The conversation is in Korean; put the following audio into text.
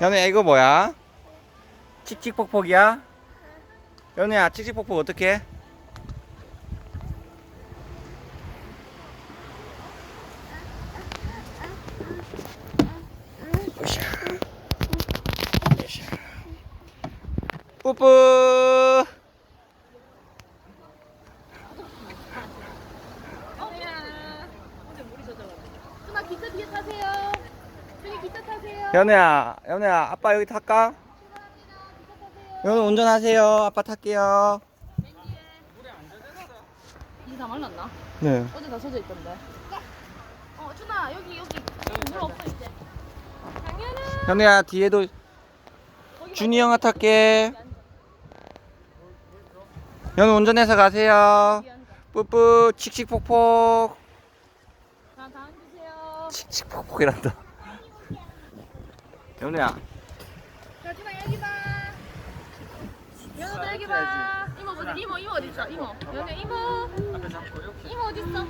연우야 이거 뭐야? 칙칙폭폭이야? 연우야 칙칙폭폭 어떻게 해? 뿌뿌 누나 기차 뒤에 타세요. 연우야 연우야 아빠 여기 탈까? 연우 운전하세요. 아빠 탈게요. 이다 말랐나? 네. 어제 다 젖어 있던데. 어, 준아 여기 여기. 물 없어 이제. 당연은 현우야 뒤에도 준이 형아 탈게. 현우 운전해서 가세요. 뿌뿌 칙칙폭폭. 다, 다 앉으세요. 칙칙폭폭이란다 현우야 자, 준아 여기 봐. 연우도 여기 봐. 이모 어디? 이모 이모 어디 있어? 이모. 연우 이모. 이모 어디 있어?